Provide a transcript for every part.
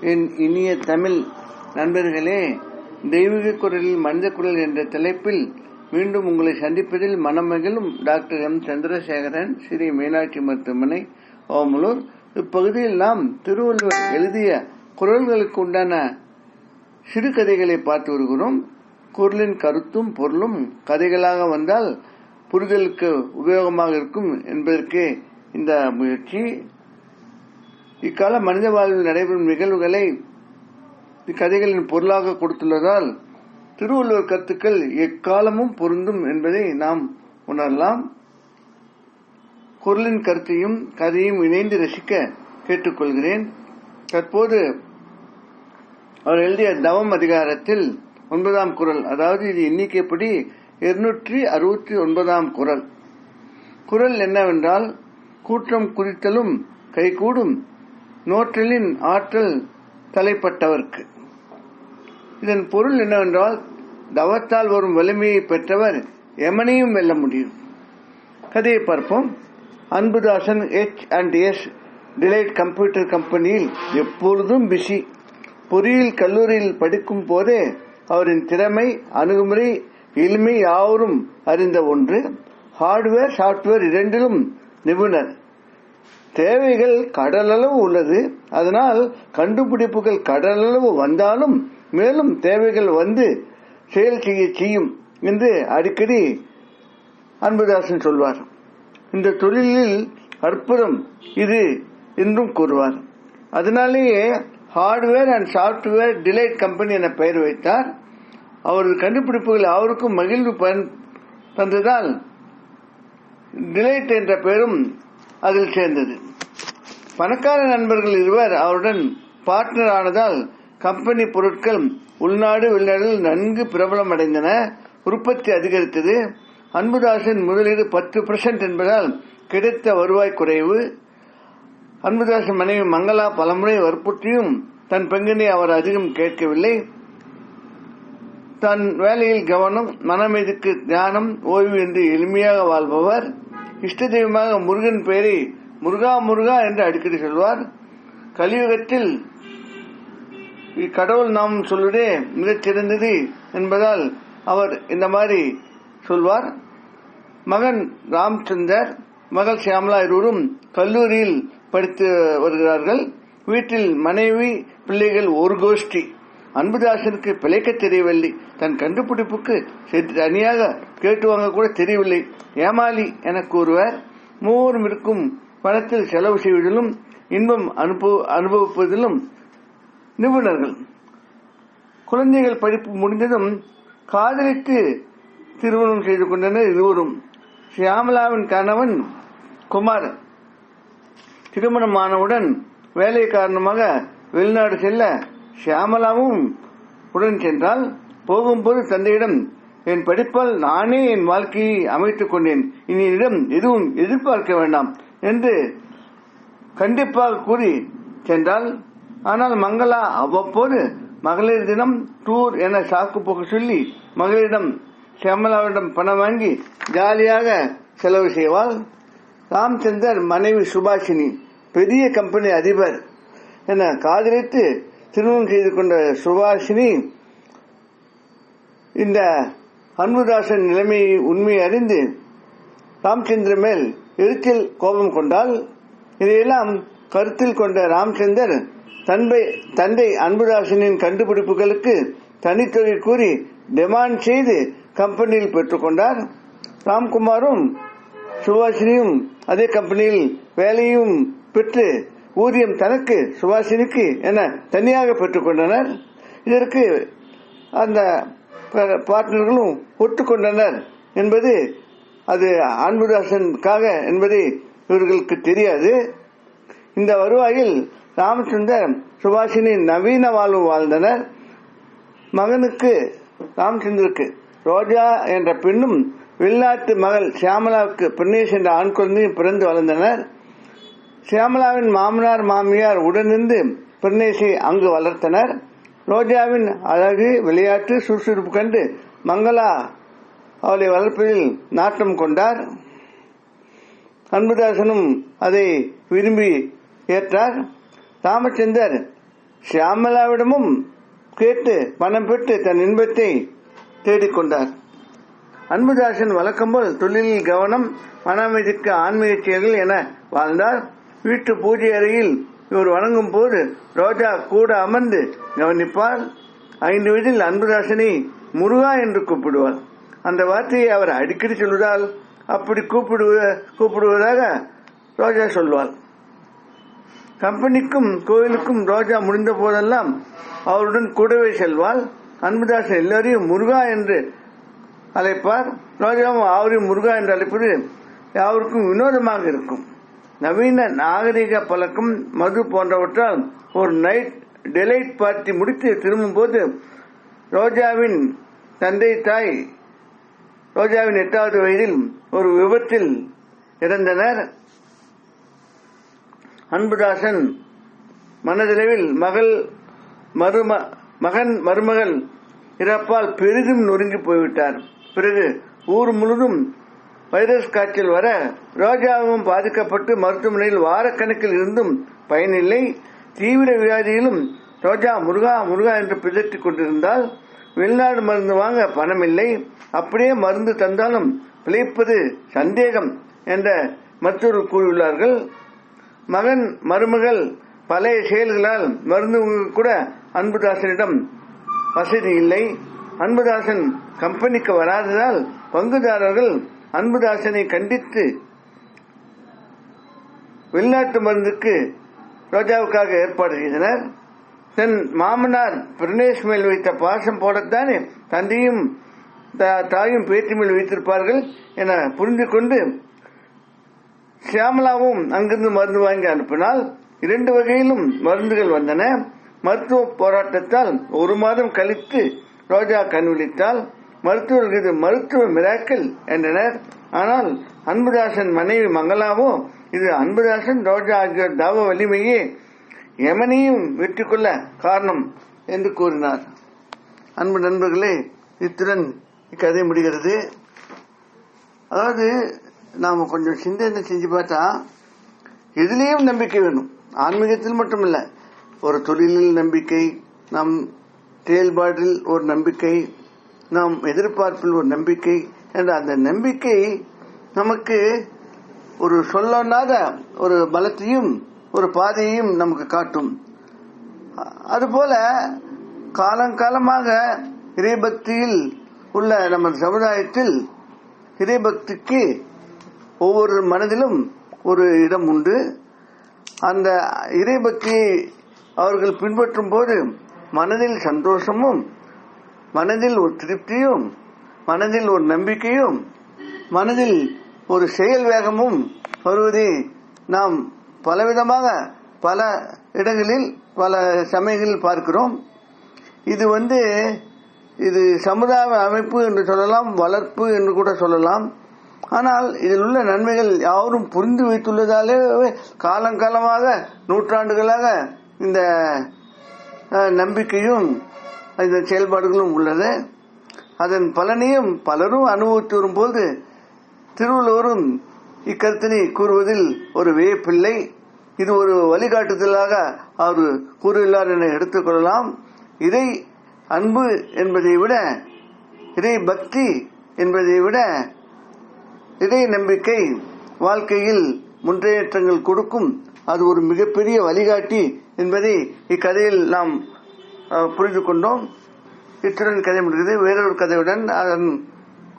என் இனிய தமிழ் நண்பர்களே தெய்வீக குரலில் மனித குரல் என்ற தலைப்பில் மீண்டும் உங்களை சந்திப்பதில் மனமகிழும் டாக்டர் எம். சந்திரசேகரன் ஸ்ரீ மீனாட்சி மருத்துவமனை ஓமலூர் இப்பகுதியில் நாம் திருவள்ளுவர் எழுதிய குரல்களுக்கு உண்டான சிறுகதைகளை பார்த்து வருகிறோம். குரலின் கருத்தும் பொருளும் கதைகளாக வந்தால் புரிதலுக்கு உபயோகமாக இருக்கும் என்பதற்கே இந்த முயற்சி. இக்கால மனித வாழ்வில் நடைபெறும் நிகழ்வுகளை இக்கதைகளின் பொருளாக கொடுத்துள்ளதால் திருவள்ளுவர் கருத்துக்கள் எக்காலமும் பொருந்தும் என்பதை நாம் உணரலாம். குரலின் கருத்தையும் கதையும் இணைந்து ரசிக்க கேட்டுக்கொள்கிறேன். தற்போது அவர் எழுதிய தவம் அதிகாரத்தில் ஒன்பதாம் குரல் அதாவது இது எண்ணிக்கைப்படி இருநூற்றி அறுபத்தி ஒன்பதாம் குரல். குரல் என்னவென்றால் கூற்றம் குறித்தலும் கைகூடும் நோற்றலின் ஆற்றல் தலைப்பட்டவர்க்கு. இதன் பொருள் என்னவென்றால் தவத்தால் வரும் வலிமையை பெற்றவர் எமனையும் வெல்ல முடியும். கதையை பார்ப்போம். Anbudasan H and S delight computer கம்பெனியில் எப்பொழுதும் பிஸி பொறியியல் கல்லூரியில் படிக்கும் போதே அவரின் திறமை அணுகுமுறை எளிமை யாவரும் அறிந்த ஒன்று. ஹார்ட்வேர் சாப்ட்வேர் இரண்டிலும் நிபுணர். தேவைகள் கடலளவு உள்ளது. அதனால் கண்டுபிடிப்புகள் கடலளவு வந்தாலும் மேலும் தேவைகள் வந்து செயல் செய்ய செய்யும் என்று அடிக்கடி அன்புதாசன் சொல்வார். இந்த தொழிலில் அற்புதம் இது என்றும் கூறுவார். அதனாலேயே hardware and software delight company என பெயர் வைத்தார். அவரது கண்டுபிடிப்புகள் அவருக்கும் மகிழ்வு தந்ததால் டிலைட் என்ற பெயரும் அதில் சேர்ந்தது. பணக்கார நண்பர்கள் இருவர் அவருடன் பார்ட்னர் ஆனதால் கம்பெனி பொருட்கள் உள்நாடு வெளிநாடுகள் நன்கு பிரபலம் அடைந்தன. உற்பத்தி அதிகரித்தது. அன்புதாசன் முதலீடு பத்து பர்சன்ட் என்பதால் கிடைத்த வருவாய் குறைவு. அன்புதாசன் மனைவி மங்களா பலமுறை வற்புறுத்தியும் தன் பங்கினை அவர் அதிகம் கேட்கவில்லை. தன் வேலையில் கவனம் மனமீதுக்கு தியானம் ஓய்வு என்று எளிமையாக வாழ்பவர். இஷ்ட தெய்வமாக முருகன் பெயரை முருகா முருகா என்று அடிக்கடி சொல்வார். கலியுகத்தில் கடவுள் நாம் சொல்லுவதே மிகச் சிறந்தது என்பதால் அவர் இந்த மாதிரி சொல்வார். மகன் ராம்சந்தர் மகள் சியாமலா இருவரும் கல்லூரியில் படித்து வருகிறார்கள். வீட்டில் மனைவி பிள்ளைகள் ஒரு கோஷ்டி. அன்புதாசனுக்கு பிழைக்க தெரியவில்லை. தன் கண்டுபிடிப்புக்கு தனியாக கேட்டு வாங்க கூட தெரியவில்லை. ஏமாலி என கூறுவர் மூவரும் இருக்கும் பணத்தில் செலவு செய்வதிலும் இன்பம் அனுபவிப்பதிலும் நிபுணர்கள். குழந்தைகள் படிப்பு முடிந்ததும் காதலித்து திருமணம் செய்து கொண்டனர் இருவரும். சியாமலாவின் கணவன் குமார் திருமணமானவுடன் வேலை காரணமாக வெளிநாடு செல்ல ஷியாமலாவும் உடன் சென்றால் போகும்போது தந்தையிடம் என் படிப்பால் நானே என் வாழ்க்கையை அமைத்துக் கொண்டேன். இனியிடம் எதுவும் எதிர்பார்க்க வேண்டாம். என்று கண்டிப்பாக கூறி சென்றால் ஆனால் மங்களா அவ்வப்போது மகளிர் தினம் டூர் என சாக்கு போக்கு சொல்லி மகளிரிடம் சியமலாவிடம் பணம் வாங்கி ஜாலியாக செலவு செய்வாள். ராம்சந்தர் மனைவி சுபாஷினி பெரிய கம்பெனி அதிபர் என காதலித்து திருமணம் செய்து கொண்ட சுபாஷினி இந்த அன்புதாசன் நிலைமையை உண்மை அறிந்து ராம்சந்திர மேல் எரிச்சல் கோபம் கொண்டால்? இதையெல்லாம் கருத்தில் கொண்ட ராமச்சந்தர் தன்பை தந்தை அன்புதாசனின் கண்டுபிடிப்புகளுக்கு தனித்தொகை கூறி டிமாண்ட் செய்து கம்பெனியில் பெற்றுக்கொண்டார். ராம்குமாரும் சுபாஷினியும் அதே கம்பெனியில் வேலையும் பெற்று ஊதியம் தனக்கு சுபாஷினிக்கு என தனியாக பெற்றுக்கொண்டனர். இதற்கு அந்த பார்ட்னர்களும் ஒட்டுக்கொண்டனர் என்பது அது அன்புதாசனுக்காக என்பது இவர்களுக்கு தெரியாது. இந்த வருவாயில் ராமச்சந்தர் சுபாஷினி நவீன வாழ்வு வாழ்ந்தனர். மகனுக்கு ராமச்சந்திருக்கு ரோஜா என்ற பெண்ணும் வெளிநாட்டு மகள் சியாமலாவுக்கு பிரணேஷ் என்ற ஆண் குழந்தையும் பிறந்து வளர்ந்தனர். சியாமலாவின் மாமனார் மாமியார் உடனிருந்து பிரணேஷை அங்கு வளர்த்தனர். ரோஜாவின் அழகு விளையாட்டு சுறுசுறுப்பு கண்டு மங்களா அவளை வளர்ப்பதில் நாட்டம் கொண்டார். அன்புதாசனும் அதை விரும்பி ஏற்றார். ராமச்சந்தர் ஷியாமலாவிடமும் கேட்டு பணம் பெற்று தன் இன்பத்தை தேடிக்கொண்டார் அன்புதாசன் வழக்கம்போல் தொழிலில் கவனம் மன அமைதிக்கு ஆன்மீக செயல்கள் என வாழ்ந்தார். வீட்டு பூஜை அறையில் இவர் வணங்கும் போது ரோஜா கூட அமர்ந்து கவனிப்பார். ஐந்து வயதில் அன்புதாசனை முருகா என்று கூப்பிடுவார். அந்த வார்த்தையை அவர் அடிக்கடி சொல்வதால் அப்படி கூப்பிடுவ கூப்பிடுவதாக ரோஜா சொல்வாள். கம்பெனிக்கும் கோயிலுக்கும் ரோஜா முடிந்த போதெல்லாம் அவருடன் கூடவே செல்வாள். அன்புதாசன் எல்லோரையும் முருகா என்று அழைப்பார். ரோஜாவும் அவரையும் முருகா என்று அழைப்பது யாருக்கும் வினோதமாக இருக்கும். நவீன நாகரிக பழக்கம் மது போன்றவற்றால் ஒரு நைட் டெலைட் பார்ட்டி முடித்து திரும்பும் போது ரோஜாவின் தந்தை தாய் ரோஜாவின் எட்டாவது வயதில் ஒரு விபத்தில் இறந்தனர். அன்புதாசன் மனதளவில் மகள் மரும மகன் மருமகள் இறப்பால் பெரிதும் நொறுங்கி போய்விட்டார். பிறகு ஊர் முழுதும் வைரஸ் காய்ச்சல் வர ரோஜாவும் பாதிக்கப்பட்டு மருத்துவமனையில் வாரக்கணக்கில் இருந்தும் பயனில்லை. தீவிர வியாதியிலும் ரோஜா முருகா முருகா என்று பிதற்றிக் கொண்டிருந்தால் வெளிநாடு மருந்து வாங்க பணமில்லை. அப்படியே மருந்து தந்தாலும் பிழைப்பது சந்தேகம் என்ற மற்றொரு கூறியுள்ளார்கள். மகன் மருமகள் பழைய செயல்களால் மருந்து கூட அன்புதாசனிடம் வசதி இல்லை. அன்புதாசன் கம்பெனிக்கு வராததால் பங்குதாரர்கள் அன்புதாசனை கண்டித்து வெளிநாட்டு மருந்துக்கு ரோஜாவுக்காக ஏற்பாடு செய்தனர். தன் மாமனார் பிரணேஷ் மேல் வைத்த பாசம் போடத்தானே தந்தையும் தாயும் பேட்டி மேல் வைத்திருப்பார்கள் என புரிந்து கொண்டு சியாமலாவும் அங்கிருந்து மருந்து வாங்கி அனுப்பினால் இரண்டு வகையிலும் மருந்துகள் வந்தன. மருத்துவ போராட்டத்தால் ஒரு மாதம் கழித்து ரோஜா கண் விழித்தால் மருத்துவர்கள் இது மருத்துவ மிராக்கல் என்றனர். ஆனால் அன்புதாசன் மனைவி மங்களாவோ இது அன்புதாசன் ரோஜா ஆகியோர் தவ வலிமையே எமனையும் வெற்றி கொள்ள காரணம் என்று கூறினார். அன்பு நண்பர்களே இத்துடன் இக்கதை முடிகிறது. அதாவது நாம கொஞ்சம் சிந்தனை செஞ்சு பார்த்தா எதுலேயும் நம்பிக்கை வேணும். ஆன்மீகத்தில் மட்டுமல்ல ஒரு தொழிலில் நம்பிக்கை நம் செயல்பாட்டில் ஒரு நம்பிக்கை நாம் எதிர்பார்ப்பில் ஒரு நம்பிக்கை என்ற அந்த நம்பிக்கை நமக்கு ஒரு சொல்லாத ஒரு பலத்தையும் ஒரு பாதையையும் நமக்கு காட்டும். அதுபோல காலங்காலமாக இறைபக்தியில் உள்ள நமது சமுதாயத்தில் இறைபக்திக்கு ஒவ்வொரு மனதிலும் ஒரு இடம் உண்டு. அந்த இறைபக்தியை அவர்கள் பின்பற்றும் போது மனதில் சந்தோஷமும் மனதில் ஒரு திருப்தியும் மனதில் ஒரு நம்பிக்கையும் மனதில் ஒரு செயல் வேகமும் வருவதை நாம் பலவிதமாக பல இடங்களில் பல சமயங்களில் பார்க்கிறோம். இது வந்து இது சமுதாய அமைப்பு என்று சொல்லலாம் வளர்ப்பு என்று கூட சொல்லலாம். ஆனால் இதில் உள்ள நன்மைகள் யாரும் புரிந்து வைத்துள்ளதாலே காலங்காலமாக நூற்றாண்டுகளாக இந்த நம்பிக்கையும் இந்த செயல்பாடுகளும் உள்ளது. அதன் பலனையும் பலரும் அனுபவித்து வரும்போது திருவள்ளுவரும் இக்கருத்தினை கூறுவதில் ஒரு வியப்பில்லை. இது ஒரு வழிகாட்டுதலாக அவர் கூறியுள்ளார் என எடுத்துக்கொள்ளலாம் இதை அன்பு என்பதை விட இறை பக்தி என்பதை விட இறை நம்பிக்கை வாழ்க்கையில் முன்னேற்றங்கள் கொடுக்கும். அது ஒரு மிகப்பெரிய வழிகாட்டி என்பதை இக்கதையில் நாம் புரிந்து கொண்டோம். இத்துடன் கதை முடிகிறது. வேறொரு கதையுடன் அதன்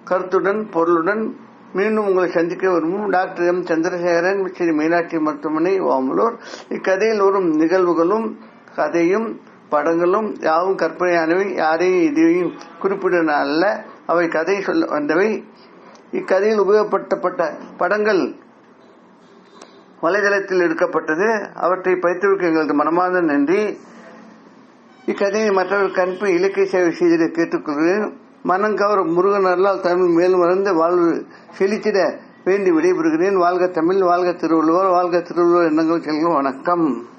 கருத்துடன் பொருளுடன் மீண்டும் உங்களை சந்திக்க விரும்பும் டாக்டர் எம். சந்திரசேகரன் ஸ்ரீ மீனாட்சி மருத்துவமனை ஓமலூர். இக்கதையில் வரும் நிகழ்வுகளும் கதையும் படங்களும் யாவும் கற்பனையானவை யாரையும் இதையும் குறிப்பிட அல்ல. அவை கதை சொல்ல வந்தவை. இக்கதையில் உபயோகப்படுத்தப்பட்ட படங்கள் வலைதளத்தில் எடுக்கப்பட்டது. அவற்றை பயிற்றுவிக்க எங்களது மனமார்ந்த நன்றி. இக்கதையை மற்றவர்கள் கண்பு இலக்கிய சேவை செய்திட கேட்டுக்கொள்கிறேன். மனம் கவர் முருகன் அருளால் தமிழ் மேலும் மறந்து வாழ்வு செழித்திட வேண்டி விடைபெறுகிறேன். வாழ்க தமிழ் வாழ்க திருவள்ளுவர் வாழ்க திருவள்ளுவர் எண்ணங்கள் செல்லும் வணக்கம்.